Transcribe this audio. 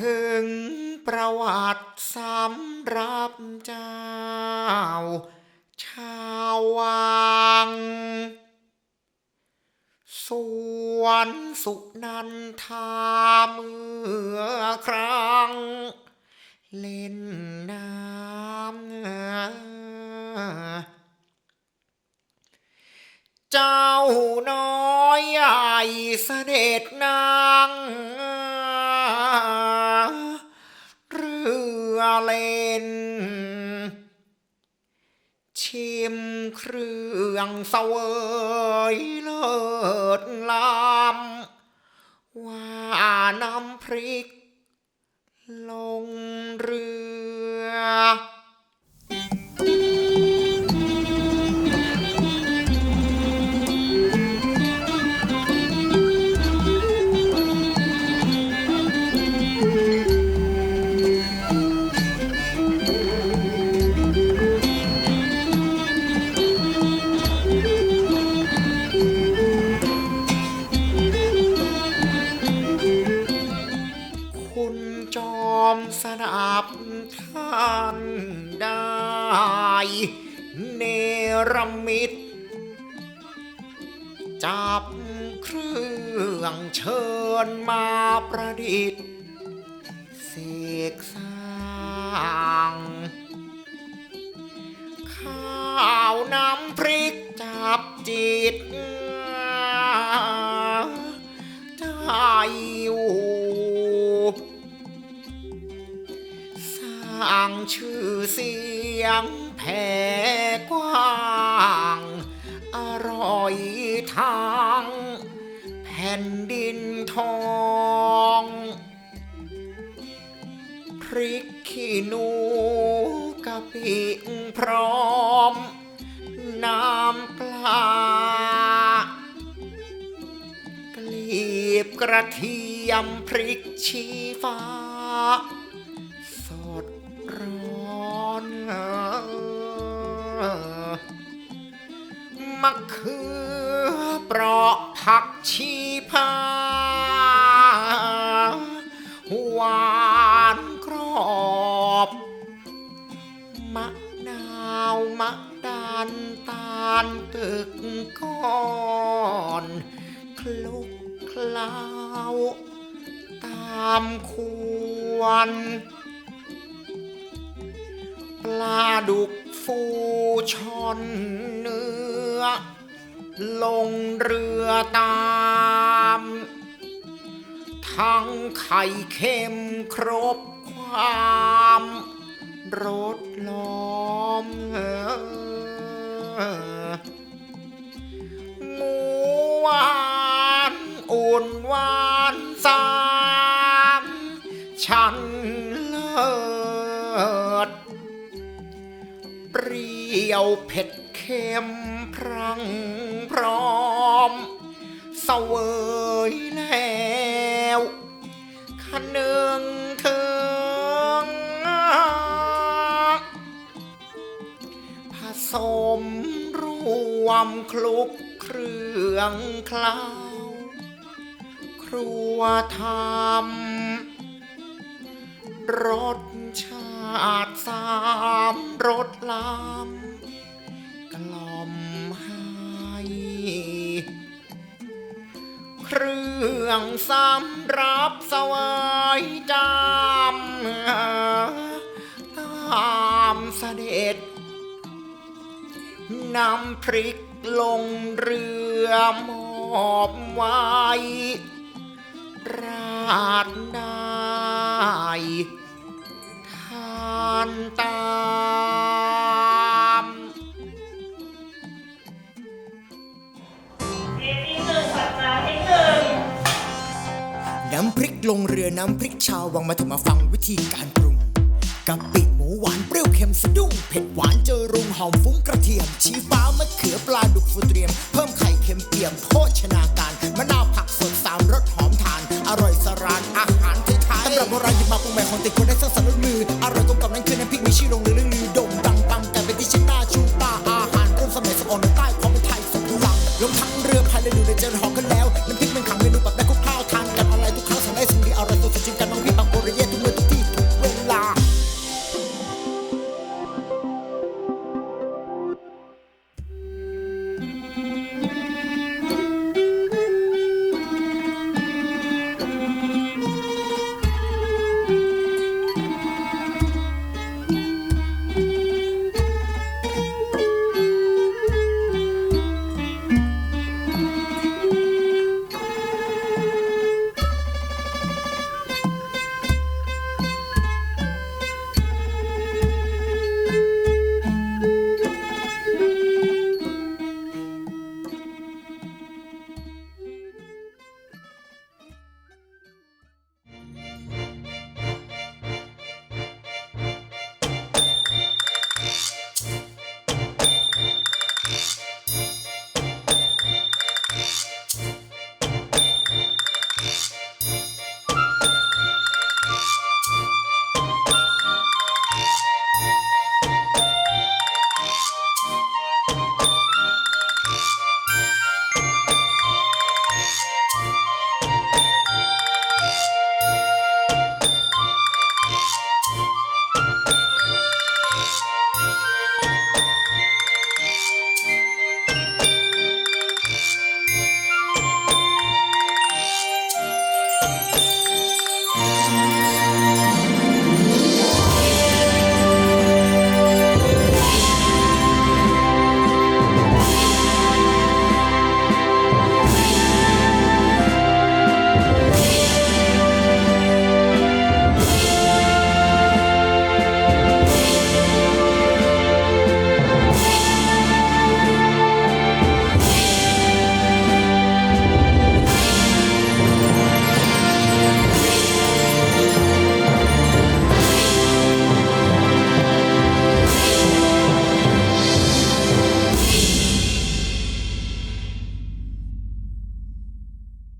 ถึงประวัติสำรับเจ้า ชาววัง สวนสุนันทาเมื่อครั้ง เล่นน้ำเจ้าน้อยใหญ่เสด็จนางเรือ เล่นชิมเครื่องเสวยเลิศล้ำว่าน้ำพริก ลงเรือ เนรมิต จับเครื่องเชิญมาประดิษฐ์เสกสร้างข้าวน้ำพริกจับจิต ชื่อเสียงแผ่กว้าง อร่อยทางแผ่นดินทองพริกขี้หนูกะปิพร้อม น้ำปลากลีบกระเทียมพริกชี้ฟ้า มะเขือเปราะผักชีพาหวานกรอบมะนาวมะดันตาลตึกก้อนคลุกเคล้าตามควรปลาดุก ฟูชอนเนื้อ ลงเรือตามทั้งไข่เค็มครบความรสล้อมเออหมูหวานอุ่นหวาน รี้ยวเผ็ดเค็มพรังพร้อม เสวยแล้วขนึงถึงผสมรวมคลุกเครื่องเคล้าครัวทำรสชาติสามรสลำ เครื่องสำรับสวายจำตามเสด็จนำพริกลงเรือมอบไว้ ราดได้ทานตา น้ำพริกลงเรือน้ำพริกชาววังมาถึงมาฟังวิธีการปรุงกะปิหมูหวานเปรี้ยวเค็มสะดุ้งเผ็ดหวานเจอรุงหอมฟุ้งกระเทียม ชีฟ้ามะเขือปลาดุกฟูเตรียม เพิ่มไข่เค็มเปี่ยมโภชนาการมะนาวผักสดสามรสหอมทาน อร่อยสรานอาหารไทยตำรับโบราณหยิบมาปรุงแหม่ของติดคนได้สร้างสรรค์มืออร่อยกลมกล่อมนั้นคือน้ำพริกมีชื่อลงเรือลือโด่งดังปังแต่เป็นที่ชื่นตาชูตาอาหารร่วมสมัยสะออนใต้ของไทยสุดหลังลงทั้งเรือพายเรือดูในเจอหอมกันแล้วน้ำพริกมันขังเมนูแบบได้คุกข้าวทาน